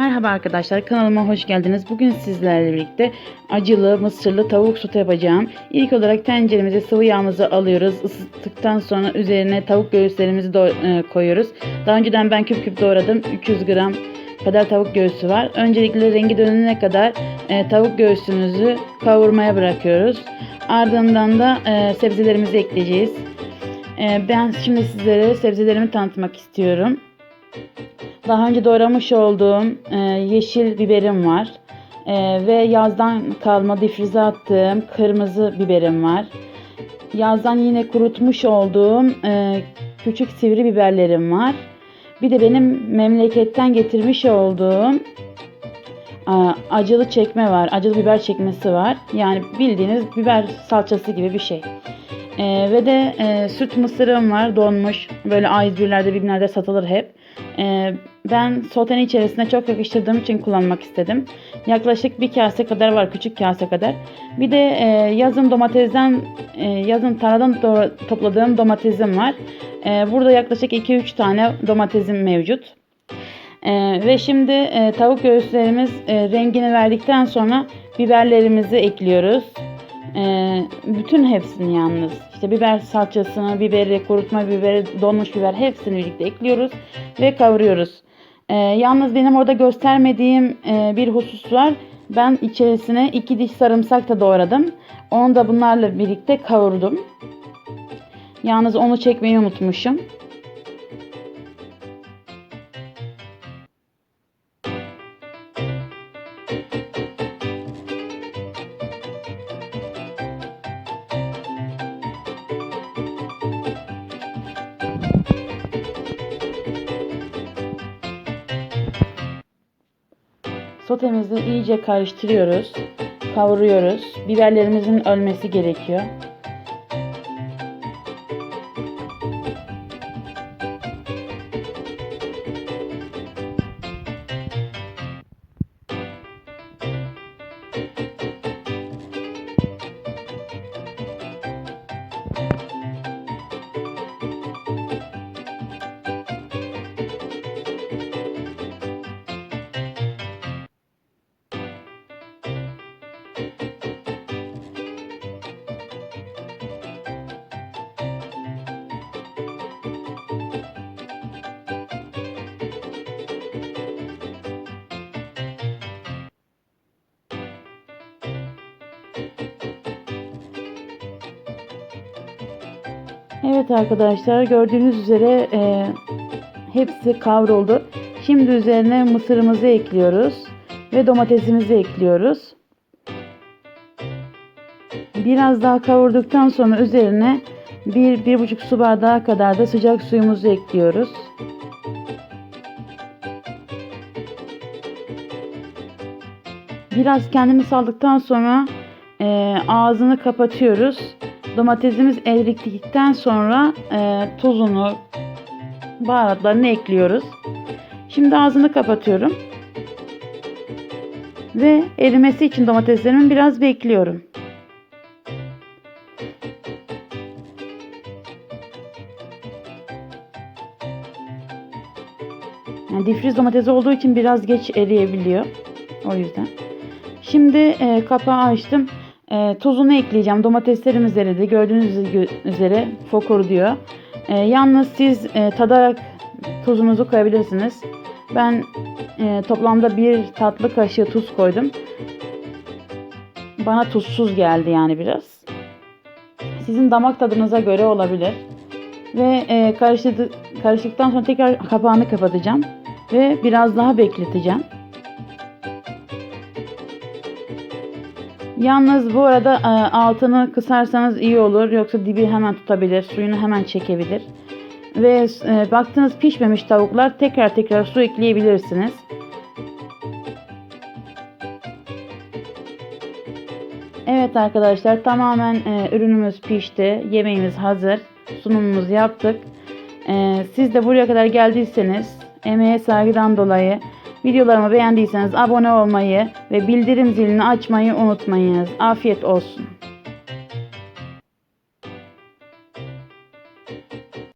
Merhaba arkadaşlar kanalıma hoş geldiniz. Bugün sizlerle birlikte acılı mısırlı tavuk sote yapacağım. İlk olarak tenceremize sıvı yağımızı alıyoruz. Isıttıktan sonra üzerine tavuk göğüslerimizi e, koyuyoruz. Daha önceden ben küp küp doğradım. 300 gram kadar tavuk göğsü var. Öncelikle rengi dönene kadar e, tavuk göğsümüzü kavurmaya bırakıyoruz. Ardından da e, sebzelerimizi ekleyeceğiz. E, ben şimdi sizlere sebzelerimi tanıtmak istiyorum. Daha önce doğramış olduğum e, yeşil biberim var. E, ve yazdan kalma difrize attığım kırmızı biberim var. Yazdan yine kurutmuş olduğum e, küçük sivri biberlerim var. Bir de benim memleketten getirmiş olduğum a, acılı çekme var. Acılı biber çekmesi var. Yani bildiğiniz biber salçası gibi bir şey. E, ve de e, süt mısırım var donmuş. Böyle A101'lerde birbirlerde satılır hep. E, ben sotenin içerisine çok yakıştırdığım için kullanmak istedim. Yaklaşık bir kase kadar var, küçük kase kadar. Bir de e, yazın domatesden, e, yazın tarladan topladığım domatesim var. E, burada yaklaşık 2-3 tane domatesim mevcut. Ve şimdi tavuk göğüslerimiz rengini verdikten sonra biberlerimizi ekliyoruz. E, bütün hepsini yalnız. İşte biber salçasını, biberi, kurutma biberi, donmuş biber hepsini birlikte ekliyoruz ve kavuruyoruz. E, yalnız benim orada göstermediğim e, bir husus var. Ben içerisine iki diş sarımsak da doğradım. Onu da bunlarla birlikte kavurdum. Yalnız onu çekmeyi unutmuşum. Sotemizi iyice karıştırıyoruz. Kavuruyoruz. Biberlerimizin ölmesi gerekiyor. Evet arkadaşlar gördüğünüz üzere e, hepsi kavruldu. Şimdi üzerine mısırımızı ekliyoruz ve domatesimizi ekliyoruz. Biraz daha kavurduktan sonra üzerine 1-1,5 su bardağı kadar da sıcak suyumuzu ekliyoruz. Biraz kendini saldıktan sonra e, ağzını kapatıyoruz. Domatesimiz eriktikten sonra e, tuzunu, baharatlarını ekliyoruz. Şimdi ağzını kapatıyorum. Ve erimesi için domateslerimin biraz bekliyorum. Yani difriz domatesi olduğu için biraz geç eriyebiliyor. O yüzden. Şimdi e, kapağı açtım. E, tuzunu ekleyeceğim. Domateslerim eridi. Gördüğünüz üzere fokur diyor. E, yalnız siz e, tadarak tuzunuzu koyabilirsiniz. Ben e, toplamda bir tatlı kaşığı tuz koydum. Bana tuzsuz geldi yani biraz. Sizin damak tadınıza göre olabilir. Ve e, karıştırdı, karıştıktan sonra tekrar kapağını kapatacağım. Ve biraz daha bekleteceğim. Yalnız bu arada e, altını kısarsanız iyi olur. Yoksa dibi hemen tutabilir. Suyunu hemen çekebilir. Ve e, baktınız pişmemiş tavuklar tekrar tekrar su ekleyebilirsiniz. Evet arkadaşlar tamamen e, ürünümüz pişti. Yemeğimiz hazır. Sunumumuzu yaptık. Siz de buraya kadar geldiyseniz emeğe saygıdan dolayı videolarımı beğendiyseniz abone olmayı ve bildirim zilini açmayı unutmayınız. Afiyet olsun.